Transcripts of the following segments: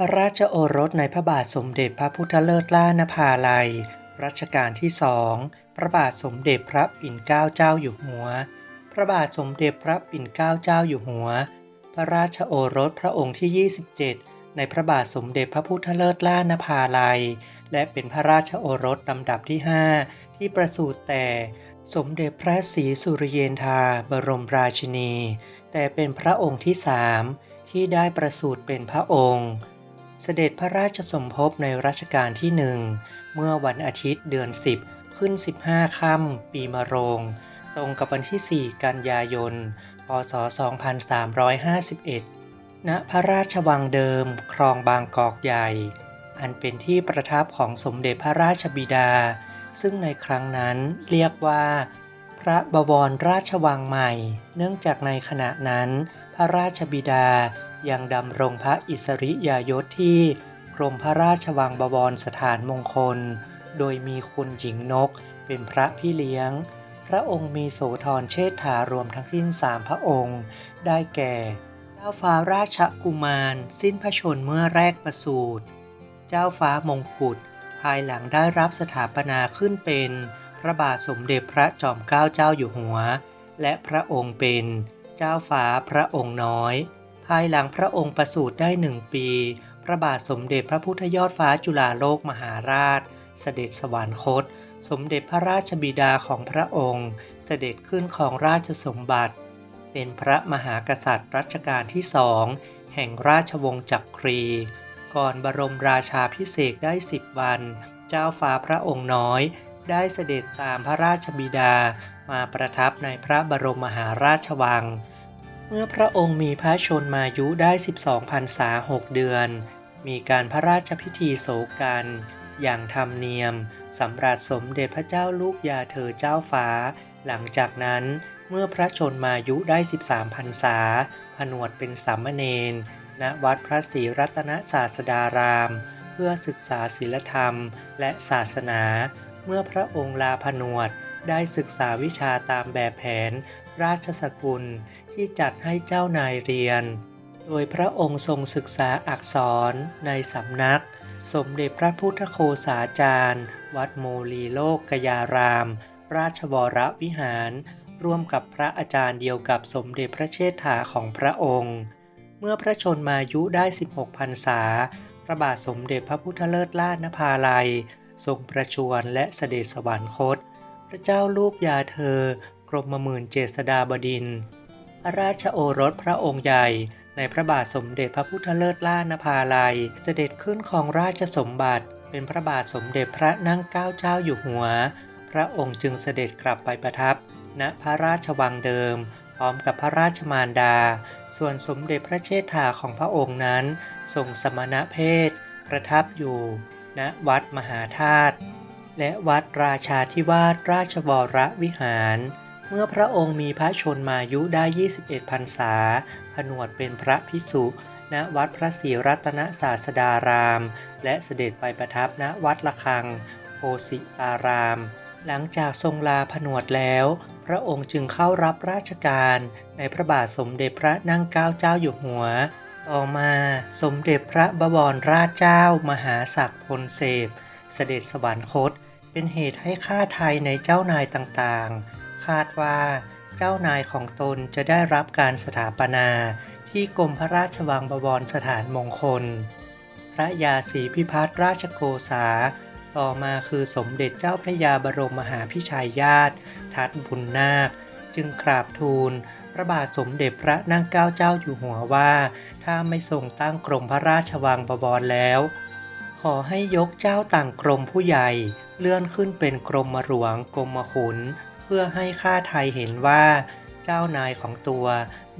พระราชโอรสในพระบาทสมเด็จพระพุทธเลิศล่านภาลัย รัชกาลที่สอง พระบาทสมเด็จพระปิ่นเกล้าเจ้าอยู่หัว พระบาทสมเด็จพระปิ่นเกล้าเจ้าอยู่หัว พระราชโอรสพระองค์ที่ 27 ในพระบาทสมเด็จพระพุทธเลิศล่านภาลัย และเป็นพระราชโอรสลำดับที่ 5 ที่ประสูติแต่ สมเด็จพระศรีสุริเยนทราบรมราชินี แต่เป็นพระองค์ที่สามที่ได้ประสูติเป็นพระองค์ เสด็จพระราชสมภพในรัชกาลที่หนึ่งเมื่อวันอาทิตย์เดือน 10 ขึ้น 15 ค่ำปีมะโรง ตรงกับวันที่ 4 กันยายน พศ 2351 ณ พระราชวังเดิม ครองบางกอกใหญ่ อันเป็นที่ประทับของสมเด็จพระราชบิดา ซึ่งในครั้งนั้นเรียกว่า พระบวรราชวังใหม่ เนื่องจากในขณะนั้น พระราชบิดา ยังดำรงพระอิสริยยศที่กรมพระราชวังบวรสถานมงคล โดยมีคุณหญิงนกเป็นพระพี่เลี้ยง พระองค์มีโสธรเชษฐารวมทั้งสิ้นสามพระองค์ ได้แก่เจ้าฟ้าราชกุมาร สิ้นพระชนเมื่อแรกประสูติเจ้าฟ้ามงกุฎภายหลังได้รับสถาปนาขึ้นเป็น พระบาทสมเด็จพระจอมเกล้าเจ้าอยู่หัว และพระองค์เป็น เจ้าฟ้าพระองค์น้อย ภายหลังพระองค์ประสูติได้หนึ่งปี พระบาทสมเด็จพระพุทธยอดฟ้าจุฬาโลกมหาราช เสด็จสวรรคต สมเด็จพระราชบิดาของพระองค์ เสด็จขึ้นของราชสมบัติ เป็นพระมหากษัตริย์รัชกาลที่สองแห่งราชวงศ์จักรี ก่อนบรมราชาพิเศษได้สิบวัน เจ้าฟ้าพระองค์น้อย ได้เสด็จตามพระราชบิดามาประทับในพระบรมมหาราชวัง เมื่อพระองค์มีพระชนมายุได้ 12พรรษา 6 เดือน มีการพระราชพิธีโศกัน อย่างธรรมเนียมสำหรับสมเด็จพระเจ้าลูกยาเธอเจ้าฟ้า หลังจากนั้นเมื่อพระชนมายุได้ 13พรรษา ผนวดเป็นสามเณร ณ วัดพระศรีรัตนศาสดาราม เพื่อศึกษาศีลธรรมและศาสนา เมื่อพระองค์ลาผนวดได้ศึกษาวิชาตามแบบแผน ราชสกุลที่จัดให้เจ้านายเรียน โดยพระองค์ทรงศึกษาอักษรในสำนัก สมเด็จพระพุทธโฆษาจารย์ วัดโมลีโลกกยาราม ราชวรวิหาร ร่วมกับพระอาจารย์เดียวกับสมเด็จพระเชษฐาของพระองค์ เมื่อพระชนมายุได้ 16พรรษา พระบาทสมเด็จพระพุทธเลิศล่านภาลัย ทรงประชวรและเสด็จสวรรคต พระเจ้าลูกยาเธอ กรมหมื่นเจษฎาบดินทร์พระราชโอรสพระองค์ใหญ่ ในพระบาทสมเด็จพระพุทธเลิศล่านภาลัย เสด็จขึ้นของราชสมบัติ เป็นพระบาทสมเด็จพระนั่งเกล้าเจ้าอยู่หัว พระองค์จึงเสด็จกลับไปประทับ ณพระราชวังเดิม พร้อมกับพระราชมารดา ส่วนสมเด็จพระเชษฐาของพระองค์นั้นทรงสมณเพศ ประทับอยู่ ณวัดมหาธาตุและวัดราชาธิวาสราชวรวิหาร เมื่อพระองค์มีพระชนมายุได้ 21พรรษา ผนวดเป็นพระภิกษุ ณ วัดพระศรีรัตนศาสดาราม และเสด็จไปประทับณวัดละคัง โพสิตาราม หลังจากทรงลาผนวดแล้ว พระองค์จึงเข้ารับราชการในพระบาทสมเด็จพระนั่งเกล้าเจ้าอยู่หัว ต่อมาสมเด็จพระบวรราชเจ้ามหาศักดิ์พลเสพ เสด็จสวรรคต เป็นเหตุให้ข้าไทยในเจ้านายต่างๆ คาดว่าเจ้านายของตนจะได้รับการสถาปนาที่กรมพระราชวังบวรสถานมงคล พระยาศรีพิพัฒน์ราชโกษา ต่อมาคือสมเด็จเจ้าพระยาบรมมหาพิชัยญาติ ทัดบุญนาค จึงกราบทูลพระบาทสมเด็จพระนั่งเกล้าเจ้าอยู่หัวว่า ถ้าไม่ทรงตั้งกรมพระราชวังบวรแล้ว ขอให้ยกเจ้าต่างกรมผู้ใหญ่ เลื่อนขึ้นเป็นกรมหลวงกรมขุน พื่อให้ข้าไทยเห็นว่า เจ้านายของตัว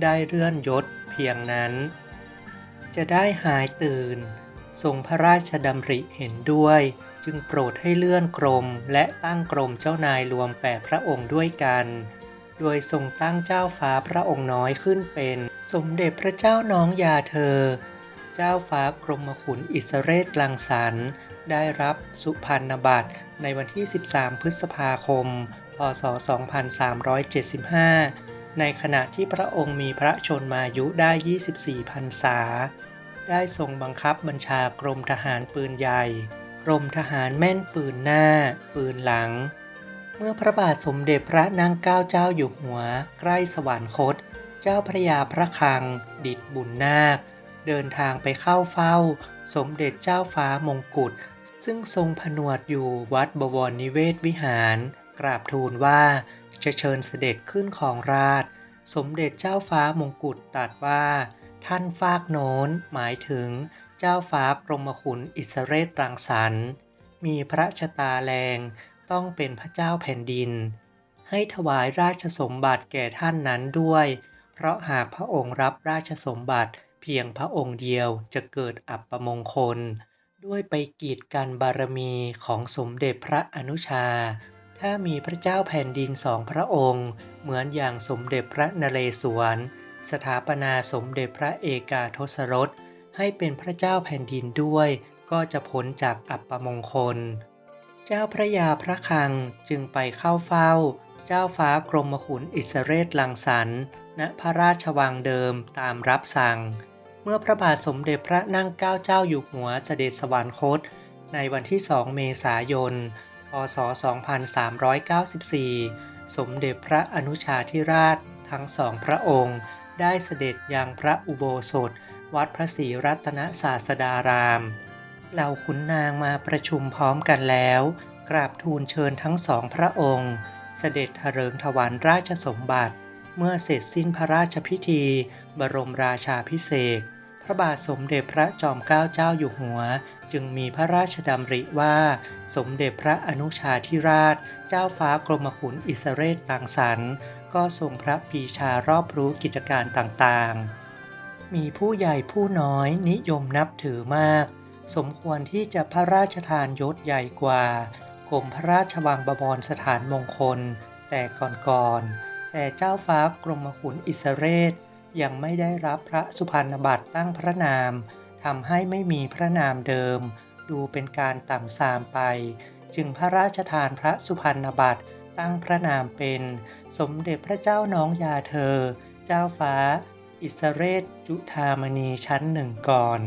ได้เลื่อนยศเพียงนั้น จะได้หายตื่น ทรงพระราชดำริเห็นด้วย จึงโปรดให้เลื่อนกรมและตั้งกรมเจ้านายรวมแปดพระองค์ด้วยกัน โดยทรงตั้งเจ้าฟ้าพระองค์น้อยขึ้นเป็น สมเด็จพระเจ้าน้องยาเธอ เจ้าฟ้ากรมขุนอิสเรศลังสรรได้รับสุพรรณบัตรในวันที่ 13 พฤษภาคม พศ 2375 ในขณะที่พระองค์มีพระชนมายุได้ 24พรรษา ได้ทรงบังคับบัญชากรมทหารปืนใหญ่ กรมทหารแม่นปืนหน้า ปืนหลัง เมื่อพระบาทสมเด็จพระนางเก้าเจ้าอยู่หัว ใกล้สวรรคต เจ้าพระยาพระคลัง ดิดบุญนาค เดินทางไปเข้าเฝ้า สมเด็จเจ้าฟ้ามงกุฎซึ่งทรงผนวดอยู่วัดบวรนิเวศวิหาร กราบทูลว่าจะเชิญเสด็จขึ้นของราช สมเด็จเจ้าฟ้ามงกุฎตรัสว่า ท่านฟากโน้นหมายถึงเจ้าฟ้ากรมขุนอิสเรศรังสรรค์มีพระชะตาแรงต้องเป็นพระเจ้าแผ่นดิน ให้ถวายราชสมบัติแก่ท่านนั้นด้วย เพราะหากพระองค์รับราชสมบัติเพียงพระองค์เดียวจะเกิดอัปมงคล ด้วยไปกีดกันบารมีของสมเด็จพระอนุชา ถ้ามีพระเจ้าแผ่นดินสองพระองค์ เหมือนอย่างสมเด็จพระนเรศวร สถาปนาสมเด็จพระเอกาทศรส ให้เป็นพระเจ้าแผ่นดินด้วย ก็จะพ้นจากอัปมงคล เจ้าพระยาพระคังจึงไปเข้าเฝ้า เจ้าฟ้ากรมขุนอิสเรศลังสรรณพระราชวังเดิมตามรับสั่ง เมื่อพระบาทสมเด็จพระนั่งเกล้าเจ้าอยู่หัวเสด็จสวรรคต ในวันที่2เมษายน พศ 2394 สมเด็จพระอนุชาธิราชทั้งสองพระองค์ ได้เสด็จยังพระอุโบสถ วัดพระศรีรัตนศาสดารามเหล่าขุนนางมาประชุมพร้อมกันแล้ว กราบทูลเชิญทั้งสองพระองค์ เสด็จเถริงถวันราชสมบัติ เมื่อเสร็จสิ้นพระราชพิธี บรมราชาพิเศษ ระบาทสมเด็จพระจอมเกล้าเจ้าอยู่หัว จึงมีพระราชดำริว่า สมเด็จพระอนุชาธิราช เจ้าฟ้ากรมขุนอิสเรศรังสรรค์ก็ทรงพระปีชารอบรู้กิจการต่างๆ มีผู้ใหญ่ผู้น้อยนิยมนับถือมาก สมควรที่จะพระราชทานยศใหญ่กว่ากรมพระราชวังบวรสถานมงคล แต่ก่อนๆแต่เจ้าฟ้ากรมขุนอิสเรศ ยังไม่ได้รับพระสุพรรณบัตรตั้งพระนามทำให้ไม่มีพระนามเดิม ดูเป็นการต่ำทรามไป จึงพระราชทานพระสุพรรณบัตรตั้งพระนามเป็น สมเด็จพระเจ้าน้องยาเธอ เจ้าฟ้า อิสเรศจุธามณีชั้นหนึ่งก่อน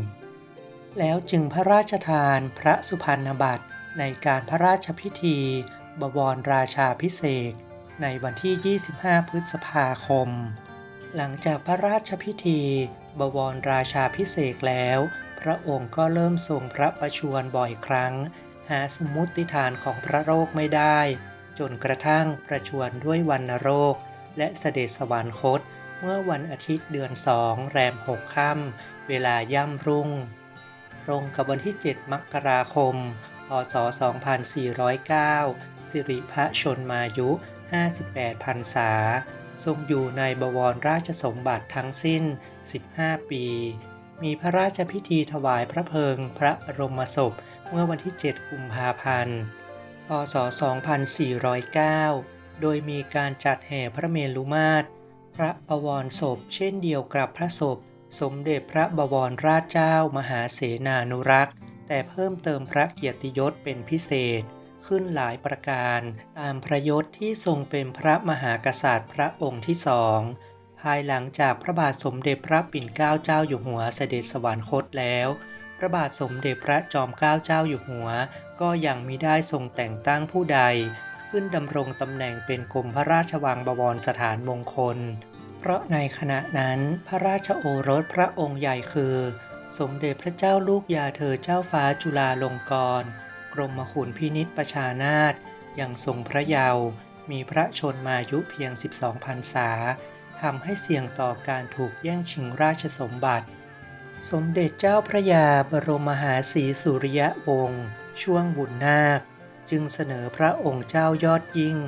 แล้วจึงพระราชทานพระสุพรรณบัตรในการพระราชพิธี บวรราชาพิเศษในวันที่ 25 พฤษภาคม หลังจากพระราชพิธี บวรราชาพิเศษแล้ว พระองค์ก็เริ่มทรงพระประชวรบ่อยครั้ง หาสมมุติฐานของพระโรคไม่ได้ จนกระทั่งประชวรด้วยวันโรค และเสด็จสวรรคต เมื่อวันอาทิตย์เดือนสองแรมหกค่ำเวลาย่ำรุ่ง ตรงกับวันที่ 7 มกราคม พศ 2409 สิริพระชนมายุ 58พรรษา ทรงอยู่ในบวรราชสมบัติทั้งสิ้น 15 ปี มีพระราชพิธีถวายพระเพลิงพระบรมศพเมื่อวันที่ 7 กุมภาพันธ์ พศ 2409 โดยมีการจัดแห่พระเมรุมาตร พระบวรศพ เช่นเดียวกับพระศพ สมเด็จพระบวรราชเจ้ามหาเสนานุรักษ์ แต่เพิ่มเติมพระเกียรติยศเป็นพิเศษ ขึ้นหลายประการ ตามพระยศที่ทรงเป็นพระมหากษัตริย์พระองค์ที่สอง ภายหลังจากพระบาทสมเด็จพระปิ่นเกล้าเจ้าอยู่หัวเสด็จสวรรคตแล้วพระบาทสมเด็จพระจอมเกล้าเจ้าอยู่หัว ก็ยังมิได้ทรงแต่งตั้งผู้ใด ขึ้นดำรงตำแหน่งเป็นกรมพระราชวังบวรสถานมงคล เพราะในขณะนั้นพระราชโอรสพระองค์ใหญ่คือ สมเด็จพระเจ้าลูกยาเธอเจ้าฟ้าจุฬาลงกรณ กรมขุนพินิษประชานาถยังทรงพระเยาว์มีพระชนมายุเพียง 12พรรษาทำให้เสี่ยงต่อการถูกแย่งชิงราชสมบัติ สมเด็จเจ้าพระยาบรมมหาศรีสุริยะวงศ์ช่วงบุญนาค จึงเสนอพระองค์เจ้ายอดยิ่ง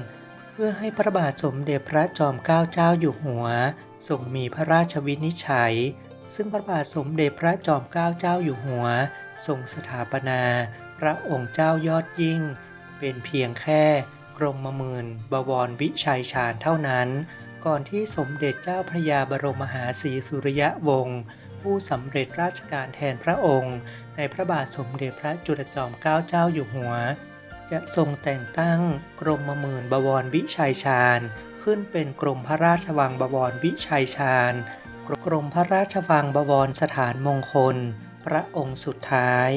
เพื่อให้พระบาทสมเด็จพระจอมเกล้าเจ้าอยู่หัวทรงมีพระราชวินิจฉัย ซึ่งพระบาทสมเด็จพระจอมเกล้าเจ้าอยู่หัวทรงสถาปนา พระองค์เจ้ายอดยิ่ง เป็นเพียงแค่กรมหมื่นบวรวิชัยชาญเท่านั้น ก่อนที่สมเด็จเจ้าพระยาบรมมหาศรีสุริยะวงศ์ผู้สำเร็จราชการแทนพระองค์ ในพระบาทสมเด็จพระจุลจอมเกล้าเจ้าอยู่หัว จะทรงแต่งตั้งกรมหมื่นบวรวิชัยชาญ ขึ้นเป็นกรมพระราชวังบวรวิชัยชาญกรมพระราชวังบวรสถานมงคล พระองค์สุดท้าย